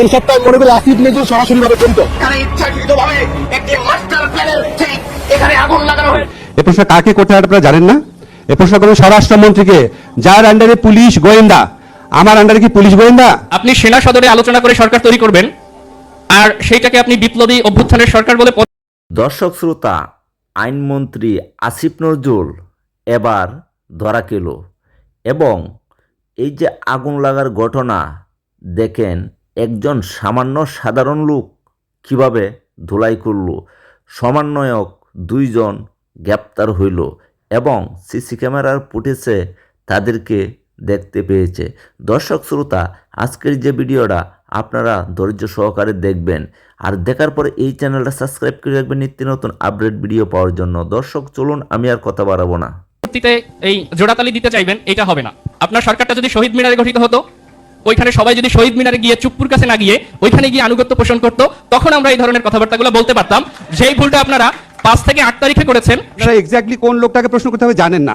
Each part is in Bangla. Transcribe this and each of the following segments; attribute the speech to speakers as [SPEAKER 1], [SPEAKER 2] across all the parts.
[SPEAKER 1] এর সপ্তাহে মনে করি আসিফ নজরুল সরাসরি ভাবে জড়িত
[SPEAKER 2] এখানে ইচ্ছাকৃতভাবে একটি মাস্টার প্ল্যানের ঠিক এখানে আগুন লাগানো হয়েছে।
[SPEAKER 3] এ প্রশ্ন কাকে করতে হয় আপনারা জানেন না? এ প্রশ্ন করবেন স্বরাষ্ট্রমন্ত্রীকে। যার আন্ডারে পুলিশ গোয়েন্দা। আমার আন্ডারে কি পুলিশ গোয়েন্দা?
[SPEAKER 4] আপনি সেনা সদরে আলোচনা করে সরকার তৈরি করবেন আর সেইটাকে আপনি বিপ্লবী অভ্যুত্থানের সরকার বলে
[SPEAKER 5] দর্শক শ্রোতা আইনমন্ত্রী আসিফ নজরুল এবার ধরা খেল এবং এই যে আগুন লাগার ঘটনা দেখেন একজন সামান্য সাধারণ লোক কীভাবে ধুলাই করল? সমন্বয়ক দুইজন গ্রেপ্তার হইল এবং সিসি ক্যামেরার ফুটেজে তাদেরকে দেখতে পেয়েছে। দর্শক শ্রোতা, আজকের যে ভিডিওটা আপনারা ধৈর্য সহকারে দেখবেন। আর দেখার পরে এই চ্যানেলটা সাবস্ক্রাইব করে রাখবেন নিত্য নতুন আপডেট ভিডিও পাওয়ার জন্য। দর্শক, চলুন, আমি আর কথা বাড়াবো না।
[SPEAKER 4] এই জোড়াতালি দিতে চাইবেন, এটা হবে না। আপনার সরকারটা যদি শহীদ মিনারে গঠিত হতো ওইখানে সবাই যদি শহীদ মিনারে গিয়ে চুপ্পুর কাছে না গিয়ে ওইখানে গিয়ে আনুগত্য পোষণ করত, তখন আমরা এই ধরনের কথাবার্তাগুলো বলতে পারতাম। যেই ভুলটা আপনারা পাঁচ থেকে আট তারিখে করেছেন
[SPEAKER 3] এক্স্যাক্টলি কোন লোকটাকে প্রশ্ন করতে হবে জানেন না।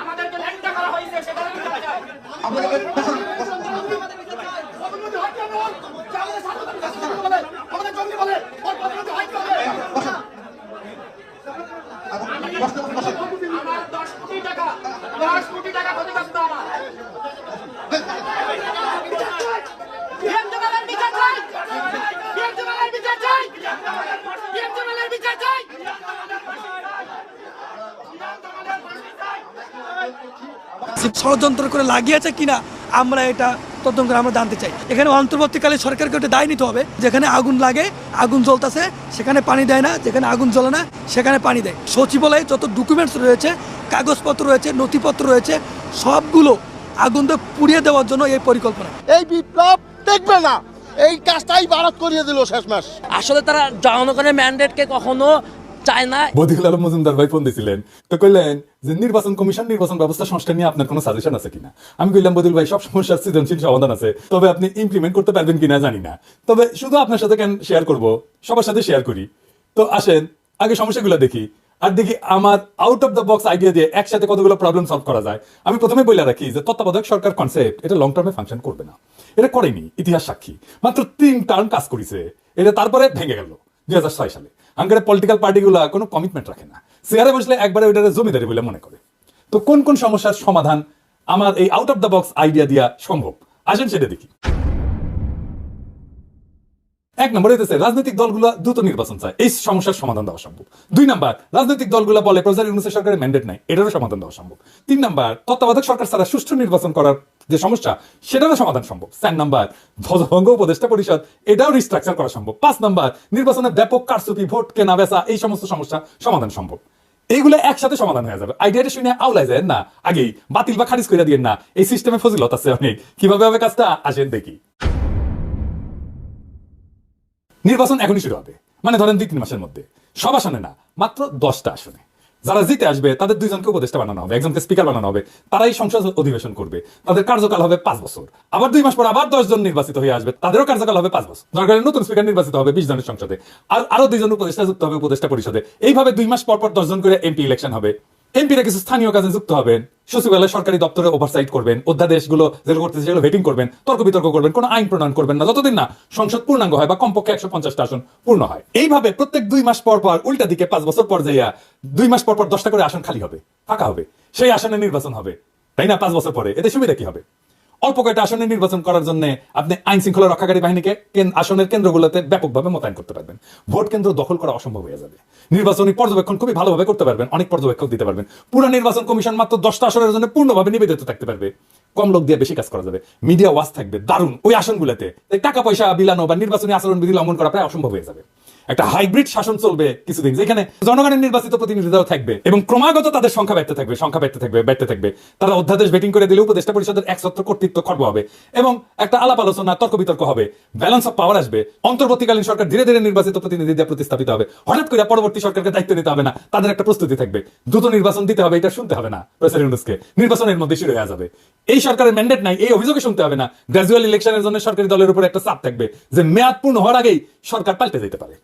[SPEAKER 2] আমাদেরকে ল্যাংটা করা হয়েছে সেটা আমার দশ কোটি টাকা কোটি টাকা আমার
[SPEAKER 6] ষড়যন্ত্র করে লাগিয়েছে কিনা, আমরা এটা তদন্ত করে আমরা জানতে চাই। এখানে অন্তর্বর্তীকালে সরকারকে ওটা দায় নিতে হবে। যেখানে আগুন লাগে, আগুন জ্বলতেছে, সেখানে পানি দেয় না। যেখানে আগুন জ্বলে না, সেখানে পানি দেয়। সচিবালয়ে যত ডকুমেন্টস রয়েছে কাগজপত্র রয়েছে নথিপত্র রয়েছে সবগুলো আগুন দিয়ে পুড়িয়ে দেওয়ার জন্য এই পরিকল্পনা।
[SPEAKER 1] এই বিপ্লব দেখবে না। এই কাজটাই ভারত করিয়ে দিল শেষ মাস।
[SPEAKER 7] আসলে তারা জনগণের ম্যান্ডেটকে কখনো চায় না।
[SPEAKER 8] বদিউল আলম মজুমদার ভাই ফোন দিছিলেন। তো কইলেন যে নির্বাচন কমিশন নির্বাচন ব্যবস্থা সংস্কার নিয়ে আপনার কোনো সাজেশন আছে কিনা? আমি কইলাম ভাই সব সমস্যার সৃজনশীল সমাধান আছে। তবে আপনি ইমপ্লিমেন্ট করতে পারবেন কিনা জানি না। তবে শুধু আপনার সাথে কেন শেয়ার করব? সবার সাথে শেয়ার করি। তো আসেন আগে সমস্যাগুলো দেখি। আর দেখি আমার out of the box idea দিয়ে একসাথে কতগুলো প্রবলেম সলভ করা যায়। আমি প্রথমে বলে রাখি যে তত্ত্বাবধায়ক সরকার কনসেপ্ট এটা লং টার্মে ফাংশন করবে না। এটা করেনি, ইতিহাস সাক্ষী। মাত্র তিন টার্ম কাজ করেছে। এটা তারপরে ভেঙে গেল, দুই হাজার ছয় সালে। আঙ্গারে পলিটিক্যাল পার্টিগুলো কোনো কমিটমেন্ট রাখে না। চেয়ারে বসলে একবারে ওইটারে জমিদারি বলে মনে করে। তো কোন কোন সমস্যার সমাধান আমার এই out of the box idea দিয়া সম্ভব? আসেন সেটা দেখি। এক নম্বর হইতেছে, রাজনৈতিক দলগুলো দ্রুত নির্বাচন চায়। এই সমস্যার সমাধান দেওয়া সম্ভব। দুই নাম্বার, রাজনৈতিক দলগুলো বলে প্রজার ইউনিসের সরকারের ম্যান্ডেট নাই, এটারও সমাধান দেওয়া সম্ভব। তিন নাম্বার, তত্ত্বাবধায়ক সরকার ছাড়া সুষ্ঠু নির্বাচন করার যে সমস্যা, সেটারও সমাধান সম্ভব। চার নাম্বার ধ্বজভঙ্গ উপদেষ্টা পরিষদ, এটাও রিস্ট্রাকচার করা সম্ভব। পাঁচ নাম্বার, নির্বাচনের ব্যাপক কারচুপি, ভোট কেনা, বেচা, এই সমস্ত সমস্যা সমাধান সম্ভব। এইগুলো একসাথে সমাধান হয়ে যাবে। আইডিয়াটা শুনে আওলাই যায় না। আগেই বাতিল বা খারিজ করে দিয়ে না। এই সিস্টেমে ফজিলত আছে অনেক। কীভাবে হবে কাজটা? আসেন দেখি। নির্বাচন এখনই শুরু হবে। মানে ধরেন দুই, তিন মাসের মধ্যে। সব আসনে না, মাত্র দশটা আসনে। যারা জিতে আসবে, তাদের দুইজনকে উপদেষ্টা বানানো হবে, একজনকে স্পিকার বানানো হবে। তারাই সংসদ অধিবেশন করবে। তাদের কার্যকাল হবে পাঁচ বছর। আবার দুই মাস পর আবার দশ জন নির্বাচিত হয়ে আসবে। তাদেরও কার্যকাল হবে পাঁচ বছর। দরকার নতুন স্পিকার নির্বাচিত হবে বিশ জনের সংসদে। আর আরও দুইজন উপদেষ্টা যুক্ত হবে উপদেষ্টা পরিষদে। এইভাবে দুই মাস পর পর দশ জন করে এমপি ইলেকশন হবে। এমপিরা কিছু স্থানীয় কাজে যুক্ত হবেন, সচিবালয় সরকারি দপ্তরে ওভারসাইট করবেন, অধ্যাদেশগুলো যেগুলো করতেছে সেগুলো ভেটিং করবেন, তর্ক বিতর্ক করবেন, কোনো আইন প্রণয়ন করবেন না। যতদিন না সংসদ পূর্ণাঙ্গ হয় বা কমপক্ষে একশো পঞ্চাশটা আসন পূর্ণ হয়। এইভাবে প্রত্যেক দুই মাস পর পর উল্টা দিকে পাঁচ বছর পর যাইয়া দুই মাস পর পর দশটা করে আসন খালি হবে, ফাঁকা হবে। সেই আসনে নির্বাচন হবে, তাই না? পাঁচ বছর পরে। এতে সুবিধা কি হবে? অল্প কয়েকটা আসনে নির্বাচন করার জন্য আপনি আইন শৃঙ্খলা রক্ষাকারী বাহিনীকে আসনের কেন্দ্রগুলোতে ব্যাপকভাবে মোতায়েন করতে পারবেন। ভোট কেন্দ্র দখল করা অসম্ভব হয়ে যাবে। নির্বাচনী পর্যবেক্ষণ খুবই ভালোভাবে করতে পারবেন, অনেক পর্যবেক্ষক দিতে পারবেন। পুরো নির্বাচন কমিশন মাত্র দশটা আসনের জন্য পূর্ণভাবে নিবেদিত থাকতে পারবে। কম লোক দিয়ে বেশি কাজ করা যাবে। মিডিয়া ওয়াচ থাকবে, দারুণ। ওই আসনগুলোতে। টাকা পয়সা বিলানো বা নির্বাচনী আচরণ বিধি লঙ্ঘন করা প্রায় অসম্ভব হয়ে যাবে। একটা হাইব্রিড শাসন চলবে কিছুদিন, যেখানে জনগণের নির্বাচিত প্রতিনিধিরাও থাকবে এবং ক্রমাগত তাদের সংখ্যা বাড়তে থাকবে, সংখ্যা বাড়তে থাকবে বাড়তে থাকবে। তারা অধ্যাদেশ বেটিং করে দিলে উপদেষ্টা পরিষদের একসত্র কর্তৃত্ব খর্ব হবে এবং একটা আলাপ আলোচনা তর্ক বিতর্ক হবে। ব্যালেন্স অফ পাওয়ার আসবে। অন্তর্বর্তীকালীন সরকার ধীরে ধীরে নির্বাচিত প্রতিনিধি দিয়ে প্রতিস্থাপিত হবে। হঠাৎ করে পরবর্তী সরকারকে দায়িত্ব নিতে হবে না, তাদের একটা প্রস্তুতি থাকবে। দ্রুত নির্বাচন দিতে হবে, এটা শুনতে হবে না প্রফেসর ইউনুসকে নির্বাচনের মধ্যে শুরু হয়ে যাবে। এই সরকারের ম্যান্ডেট নাই, এই অভিযোগে শুনতে হবে না। গ্রাজুয়াল ইলেকশনের জন্য সরকারি দলের উপর একটা চাপ থাকবে, যে মেয়াদ পূর্ণ হওয়ার আগেই সরকার পাল্টে যেতে পারে।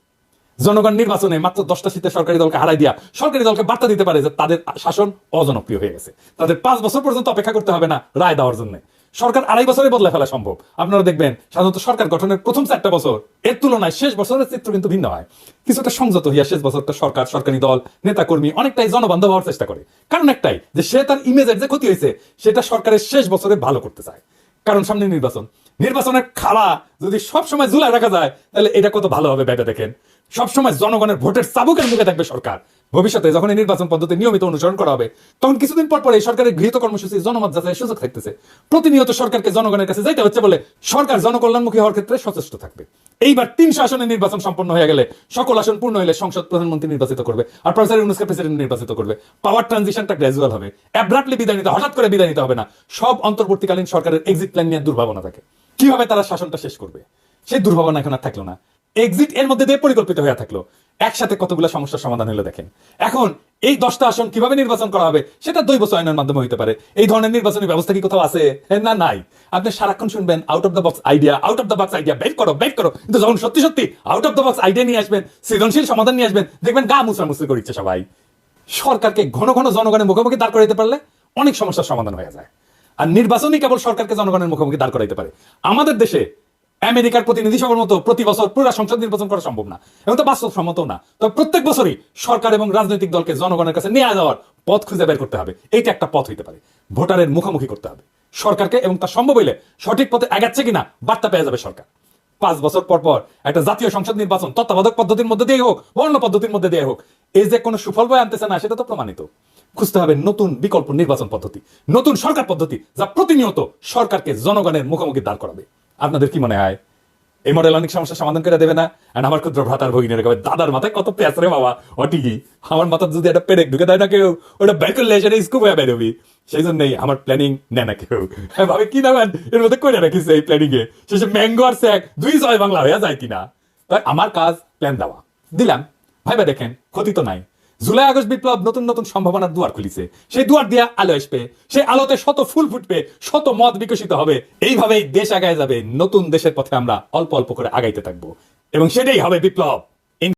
[SPEAKER 8] জনগণ নির্বাচনে মাত্র দশটা সিটে সরকারি দলকে হারাই দিয়া সরকারি দলকে বার্তা দিতে পারে যে তাদের শাসন অজনপ্রিয় হয়ে গেছে। তাদের পাঁচ বছর পর্যন্ত অপেক্ষা করতে হবে না, রায় দেওয়ার জন্য। সরকার আড়াই বছরে বদলে ফেলা সম্ভব। আপনারা দেখবেন, সাধারণত সরকার গঠনের প্রথম চারটা বছর, এর তুলনায় শেষ বছরের চিত্র কিন্তু ভিন্ন হয়। কিছুটা সংযত হইয়া শেষ বছরটা সরকার, সরকারি দল নেতাকর্মী অনেকটাই জনবান্ধব হওয়ার চেষ্টা করে। কারণ একটাই, যে সে তার ইমেজের যে ক্ষতি হয়েছে, সেটা সরকারের শেষ বছরে ভালো করতে চায়। কারণ সামনে নির্বাচন। নির্বাচনের খাড়া যদি সব সময় ঝুলায় রাখা যায়, তাহলে এটা কত ভালো হবে ব্যাটা দেখেন। সবসময় জনগণের ভোটের চাবুকের মুখে থাকবে সরকার। ভবিষ্যতে যখন এই নির্বাচন পদ্ধতি নিয়মিত অনুসরণ করা হবে, তখন কিছুদিন পর পর সরকারের গৃহীত কর্মসূচি জনমত যাচাইয়ের সুযোগ থাকতেছে। প্রতিনিয়ত সরকারকে জনগণের কাছে যাইতে হচ্ছে বলে সরকার জনকল্যাণমুখী হওয়ার ক্ষেত্রে সচেষ্ট থাকবে। এইবার তিনশো আসনে নির্বাচন সম্পন্ন হয়ে গেলে সকল আসন পূর্ণ হলে সংসদ প্রধানমন্ত্রী নির্বাচিত করবে, আর প্রফেসর ইউনুসকে প্রেসিডেন্ট নির্বাচিত করবে। পাওয়ার ট্রানজিশনটা গ্র্যাজুয়াল হবে। অ্যাব্রাপ্টলি বিদায় নিতে হঠাৎ করে বিদায় নিতে হবে না। সব অন্তর্বর্তীকালীন সরকারের এক্সিট প্ল্যান নিয়ে দুর্ভাবনা থাকে। কীভাবে তারা শাসনটা শেষ করবে? সেই দুর্ভাবনা এখন আর থাকল না। এক্সিট এর মধ্যে দিয়ে পরিকল্পিত হয়ে থাকল। একসাথে কতগুলো সমস্যার সমাধান হলো দেখেন। এখন এই দশটা আসন কীভাবে নির্বাচন করা হবে সেটা দৈব চয়নের মাধ্যমে হতে পারে। এই ধরনের নির্বাচনী ব্যবস্থা কি কোথাও আছে? হ্যাঁ, না নাই। আপনি সারাক্ষণ শুনবেন out of the box idea out of the box idea বের করো বের করো। কিন্তু যখন সত্যি সত্যি out of the box idea নিয়ে আসবেন সৃজনশীল সমাধান নিয়ে আসবেন দেখবেন গা মুসরামুসরি করিচ্ছে সবাই। সরকারকে ঘন ঘন জনগণের মুখোমুখি দাঁড় করাইতে পারলে অনেক সমস্যার সমাধান হয়ে যায়। আর নির্বাচনই কেবল সরকারকে জনগণের মুখোমুখি দাঁড় করাইতে পারে। আমাদের দেশে আমেরিকার প্রতিনিধি সভার মতো প্রতি বছর পুরো সংসদ নির্বাচন করা সম্ভব না, এবং তো বাস্তবসম্মত না। তবে প্রত্যেক বছরই সরকার এবং রাজনৈতিক দলকে জনগণের কাছে নিয়ে যাওয়ার পথ খুঁজে বের করতে হবে। এইটা একটা পথ হইতে পারে। ভোটারের মুখোমুখি করতে হবে। সরকারকে এবং তা সম্ভব হইলে সঠিক পথে এগাচ্ছে কিনা বার্তা পেয়ে যাবে সরকার। পাঁচ বছর পর পর একটা জাতীয় সংসদ নির্বাচন তত্ত্বাবধায়ক পদ্ধতির মধ্যে দিয়ে হোক অন্য পদ্ধতির মধ্যে দিয়ে হোক, এই যে কোনো সুফল বয়ে আনতেছে না, সেটা তো প্রমাণিত। খুঁজতে হবে নতুন বিকল্প নির্বাচন পদ্ধতি নতুন সরকার পদ্ধতি যা প্রতিনিয়ত সরকারকে জনগণের মুখোমুখি দাঁড় করাবে। আপনাদের কি মনে হয়? এই মডেল অনেক সমস্যার সমাধান করে দেবে না? আর আমার ক্ষুদ্র ভ্রাতার ভগিনের কবে দাদার মাথায় কত পেঁচ রে বাবা। অটিকি আমার মাথার যদি একটা পেরেক ঢুকে দেয় না কেউ ওটা বের করলে সেটা স্কুপ হয়ে বেরোবি। সেই জন্যই আমার প্ল্যানিং নেয় না কেউ। হ্যাঁ, ভাবে কি নামেন এর মধ্যে করে রাখিস এই প্ল্যানিং এ। শেষে ম্যাঙ্গো আর স্যাক দুই জয় বাংলা হয়ে যায় কিনা? তাই আমার কাজ প্ল্যান দেওয়া। দিলাম। ভাইবা দেখেন ক্ষতি তো নাই। জুলাই আগস্ট বিপ্লব নতুন নতুন সম্ভাবনার দুয়ার খুলিছে। সেই দুয়ার দিয়া আলো আসবে, সেই আলোতে শত ফুল ফুটবে, শত মত বিকশিত হবে। এইভাবেই দেশ আগায় যাবে। নতুন দেশের পথে আমরা অল্প অল্প করে আগাইতে থাকব। এবং সেটাই হবে বিপ্লব।